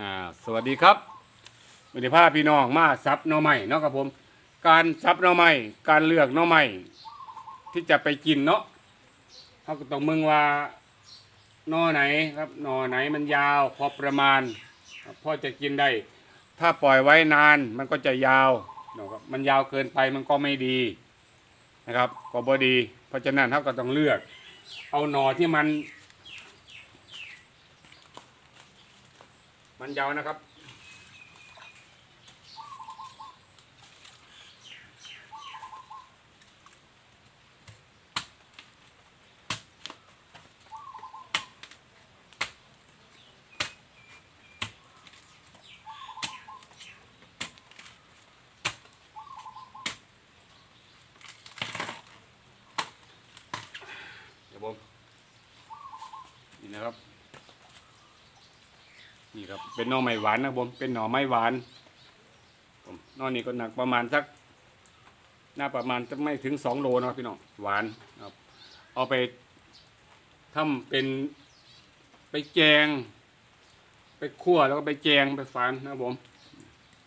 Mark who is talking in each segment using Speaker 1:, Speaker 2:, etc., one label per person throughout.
Speaker 1: อ่าสวัสดีครับวิธีภาพี่น้องมาซับหน่อไม้เนาะครับผม การซับหน่อไม้การเลือกหน่อไม้ที่จะไปกินเนาะเขาก็ต้องมึงว่าหน่อไหนครับหน่อไหนมันยาวพอประมาณพอจะกินได้ ถ้าปล่อยไว้นานมันก็จะยาวเนาะครับมันยาวเกินไปมันก็ไม่ดีนะครับก็บดี เพราะฉะนั้นเขาก็ต้องเลือก เอาหน่อที่มัน มันยาวนะครับ เดี๋ยวผมนี่นะครับ นี่ ครับ เป็นหน่อไม้หวานนะครับผม เป็นหน่อไม้หวานผมหน่อนี้ก็หนักประมาณสักหน่าประมาณจะไม่ถึงสองโลนะครับพี่น้อง หวานครับ เอาไปทำเป็นไปแกง ไปคั่วแล้วก็ไปแกงไปฝานนะครับผม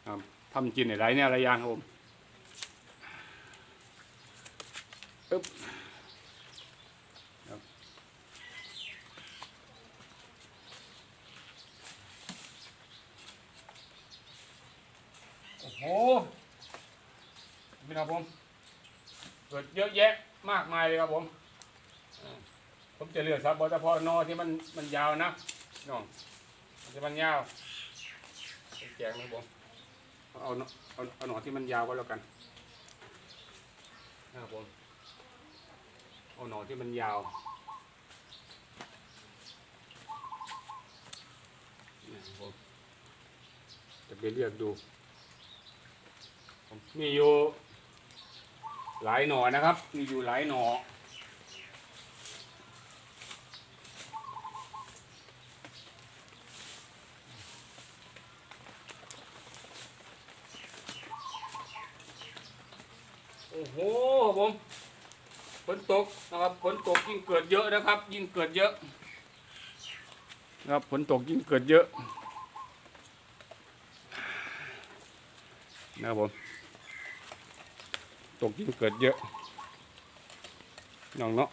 Speaker 1: ครับทำกินอะไรเนี่ยอะไรอย่างครับผมปึ๊บ โอ้โห พี่น้องผมเกิดเยอะแยะมากมายเลยครับผม ผมจะเลือกซับบอเฉพาะนอที่มันมันยาวนะน้องที่มันยาวแจงนะผมเอาเอาเอาหนอที่มันยาวก็แล้วกันนะครับผมเอาหนอที่มันยาวนะครับผมจะไปเลือกดู มีอยู่ หลายหน่อนะครับ มีอยู่หลายหน่อโอ้โหผมฝนตกนะครับฝนตกยิ่งเกิดเยอะนะครับ ยิ่งเกิดเยอะนะครับฝนตกยิ่งเกิดเยอะนะครับผม ตกยิ่งเกิดเยอะน้องเนาะ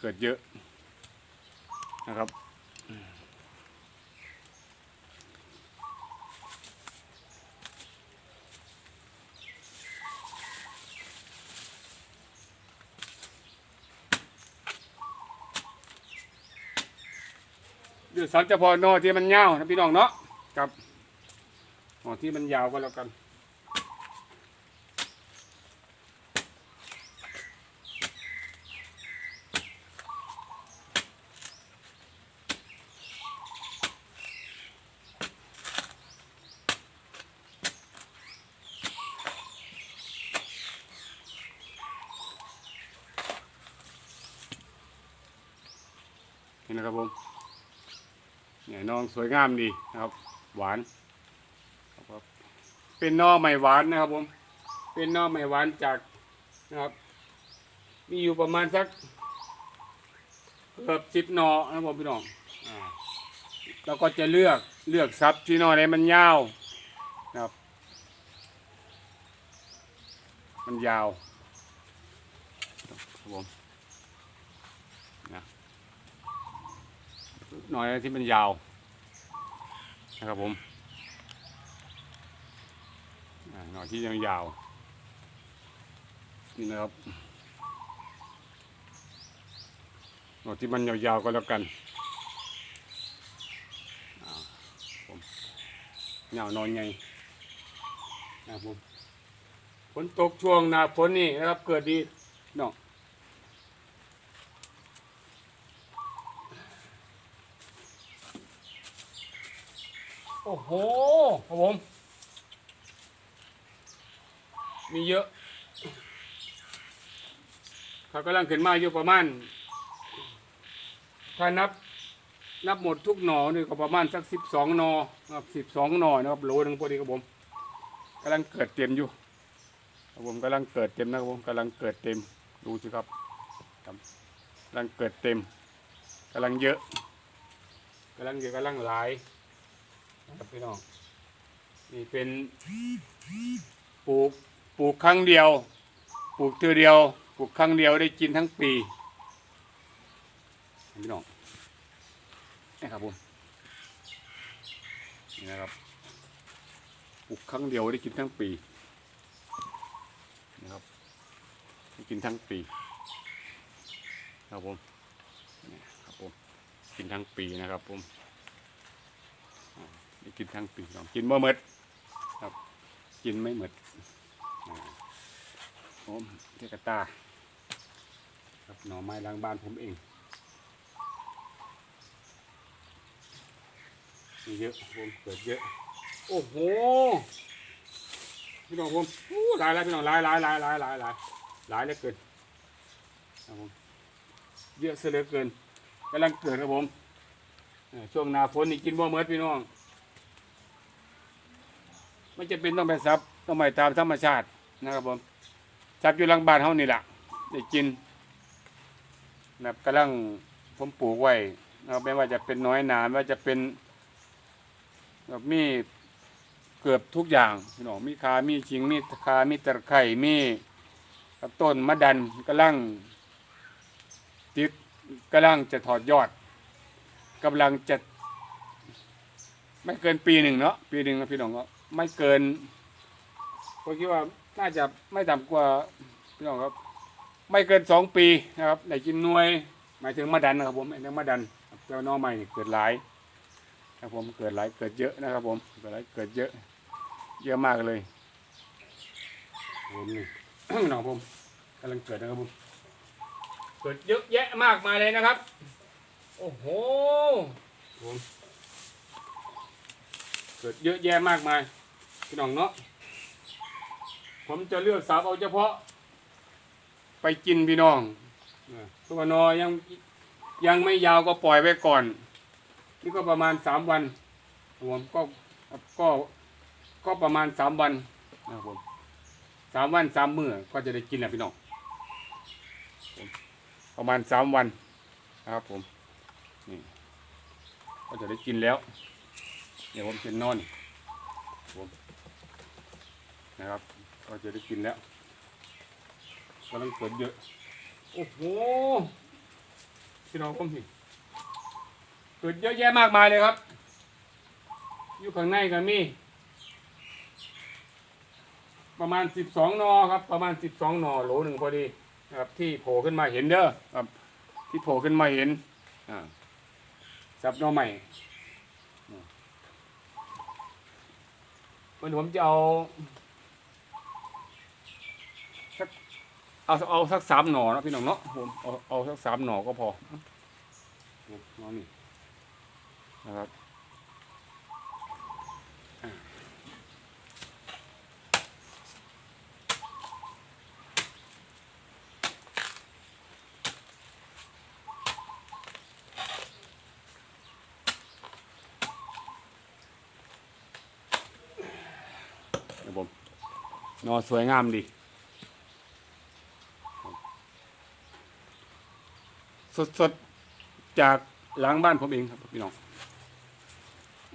Speaker 1: เกิดเยอะนะครับ เดือดสันเฉพาะนอที่มันยาวนะพี่น้องเนาะกับนอที่มันยาวก็แล้วกันนี่นะครับผม เนี่ยน้องสวยงามดีนะครับ หวานครับเป็นนอใหม่หวานนะครับผม เป็นนอใหม่หวานจากนะครับ มีอยู่ประมาณสักเกือบสิบนอนะครับผมพี่น้องอ่าเราก็จะเลือกเลือกซับที่นอไหนมันยาวนะครับ มันยาวครับผมนะ หน่อยที่มันยาวนะครับผมหน่อยที่ยังยาวนี่นะครับหน่อยที่มันยาวๆก็แล้วกันอ่าผมยาวนอนไงนะครับผมฝนตกช่วงหน้าฝนนี่นะครับเกิดดีเนาะ โอ้โหครับผม มีเยอะเขากำลังขึ้นมาอยู่ประมาณ ถ้านับ นับหมดทุกหนอนี่ก็ประมาณสักสิบสองนอครับสิบสองน่อนะครับโลหนึ่งพอดีครับผมกำลังเกิดเต็มอยู่ครับผมกำลังเกิดเต็มนะครับผมกำลังเกิดเต็มดูสิครับกำลังเกิดเต็มกำลังเยอะกำลังเยอะกำลังหลาย ครับพี่น้องนี่เป็นปลูกปลูกครั้งเดียว ปลูกเทือเดียว ปลูกครั้งเดียวได้กินทั้งปีพี่น้องนะครับผมนี่นะครับปลูกครั้งเดียวได้กินทั้งปีนะครับได้กินทั้งปีครับผมนี่ครับผมกินทั้งปีนะครับผม ได้กินทั้งปีลองกินบ่หมดครับ กินไม่หมดอ่าผมเทกตา ครับหน่อไม้ล้างบ้านผมเองมีเยอะผมเกิดเยอะ โอ้โหพี่น้องผมอู้หลายหลายพี่น้องหลายหลายหลายหลายหลายหลายหลายเหลือเกินครับผมเยอะเสียเหลือเกินกำลังเกิดครับผมช่วงหนาฝนนี่กินบ่เมิดพี่น้อง ไม่จะเป็นต้องไปซับต้องไปตามธรรมชาตินะครับผมจับอยู่หลังบ้านเฮานี่แหละได้กินนะครับกำลังผมปลูกไว้นะครับไม่ว่าจะเป็นน้อยหนาไม่ว่าจะเป็นแบบมีเกือบทุกอย่างพี่น้องมีคามีชิงมีคามีตะไคร่มีต้นมะดันกำลังติดกำลังจะถอดยอดกำลังจะ ไม่เกินปีหนึ่งเนาะปีหนึ่งนะพี่น้องก็ ไม่เกินก็คิดว่าน่าจะไม่ต่ำกว่าพี่น้องครับ ไม่เกินสองปีนะครับได้กินหน่วย หมายถึงมะดันนะครับผมไอ้เนื้อมะดันเจ้าน้องใหม่นี่เกิดหลายนะครับผมเกิดหลายเกิดเยอะนะครับ ผมเกิดหลายเกิดเยอะ เยอะมากเลยผมนี่น้องผมกำลังเกิดนะครับผมเกิดเยอะแยะมากมายเลยนะครับ โอ้โหผมเกิดเยอะแยะมากมาย พี่น้องเนาะผมจะเลือกสาวเอาเฉพาะ ไปกินพี่น้องตัวนอยังยังไม่ยาวก็ปล่อยไว้ก่อน นี่ก็ประมาณสามวันครับผมก็ก็ก็ประมาณสามวันนะครับผมสามวันสามมื้อก็จะได้กินแหละพี่น้องผมประมาณสามวันนะครับผมนี่ก็จะได้กินแล้ว เดี๋ยวผมจะนอนผม นะครับก็จะได้กินแล้วกำลังเกิดเยอะ โอ้โหพี่น้องผมสิเกิดเยอะแยะมากมายเลยครับ อยู่ข้างในก็มีประมาณสิบสองนอครับ ประมาณสิบสองนอโหลหนึ่งพอดีครับที่โผล่ขึ้นมาเห็นเด้อครับ ที่โผล่ขึ้นมาเห็นอ่าจับนอใหม่วันผมจะเอา เอาเอาสักสามหน่อนะพี่น้องเนาะผมเอาเอาสักสามหน่อก็พอหน่อนี่นะครับอ่าเดี๋ยผมนอสวยงามดี สดๆจากหลังบ้านผมเองครับพี่น้อง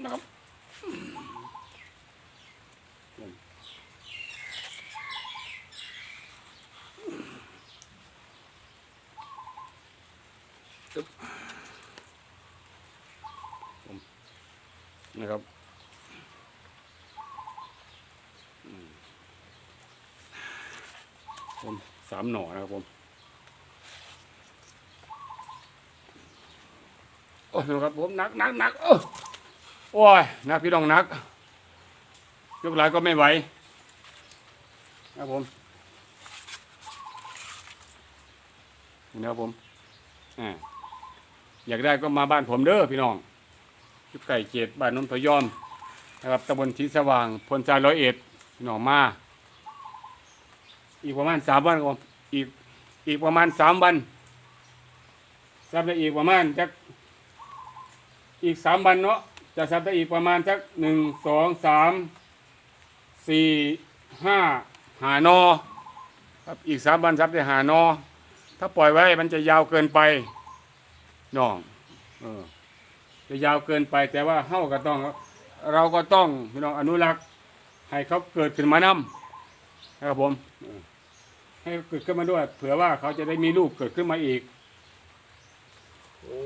Speaker 1: นะครับตึ๊บนะครับผมสามหน่อนะครับผม โอ้ยครับผมหนักหนักหนักเออโอ้ยหนักพี่น้องหนัก ยกหลายก็ไม่ไหวครับผมนี่นะครับผมอ่าอยากได้ก็มาบ้านผมเด้อพี่น้องยุกไก่เกตบ้านนนทยอมนะครับตำบลทีสว่างพลจาร้อยเอ็ดพี่น้องมา อีกประมาณสามวันครับอีกอีกประมาณสามวันซับได้อีกประมาณจัก อีกสามวันเนาะจะสับได้อีกประมาณสักหนึ่งสองสามสี่ห้าหานอครับอีกสามวันซับได้หานอ ถ้าปล่อยไว้มันจะยาวเกินไปน้องเออจะยาวเกินไปแต่ว่าเฮาก็ต้อง เราก็ต้องพี่น้องอนุรักษ์ให้เขาเกิดขึ้นมานำนะครับผมให้เกิดขึ้นมาด้วย เผื่อว่าเขาจะได้มีลูกเกิดขึ้นมาอีก โอ้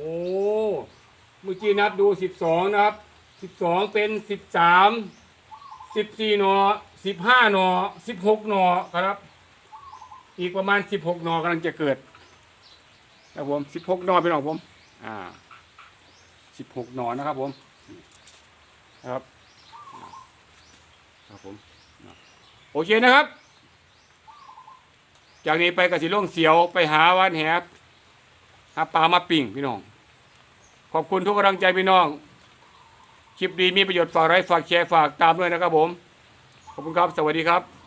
Speaker 1: เมื่อกี้นับดูสิบสองนะครับสิบสองเป็นสิบสามสิบสี่หนอสิบห้าหนอสิบหกหนอครับ อีกประมาณสิบหกหนอกำลังจะเกิดครับผมสิบหกหนอเป็นของผม อ่าสิบหกหนอนะครับผมนะครับครับผมโอเคนะครับ จากนี้ไปกสิล่งเสียวไปหาวันแหบหาปลามาปิ่งพี่น้อง ขอบคุณทุกกำลังใจพี่น้อง คลิปดีมีประโยชน์ฝากไลค์ฝากแชร์ฝากตามด้วยนะครับผม ขอบคุณครับ สวัสดีครับ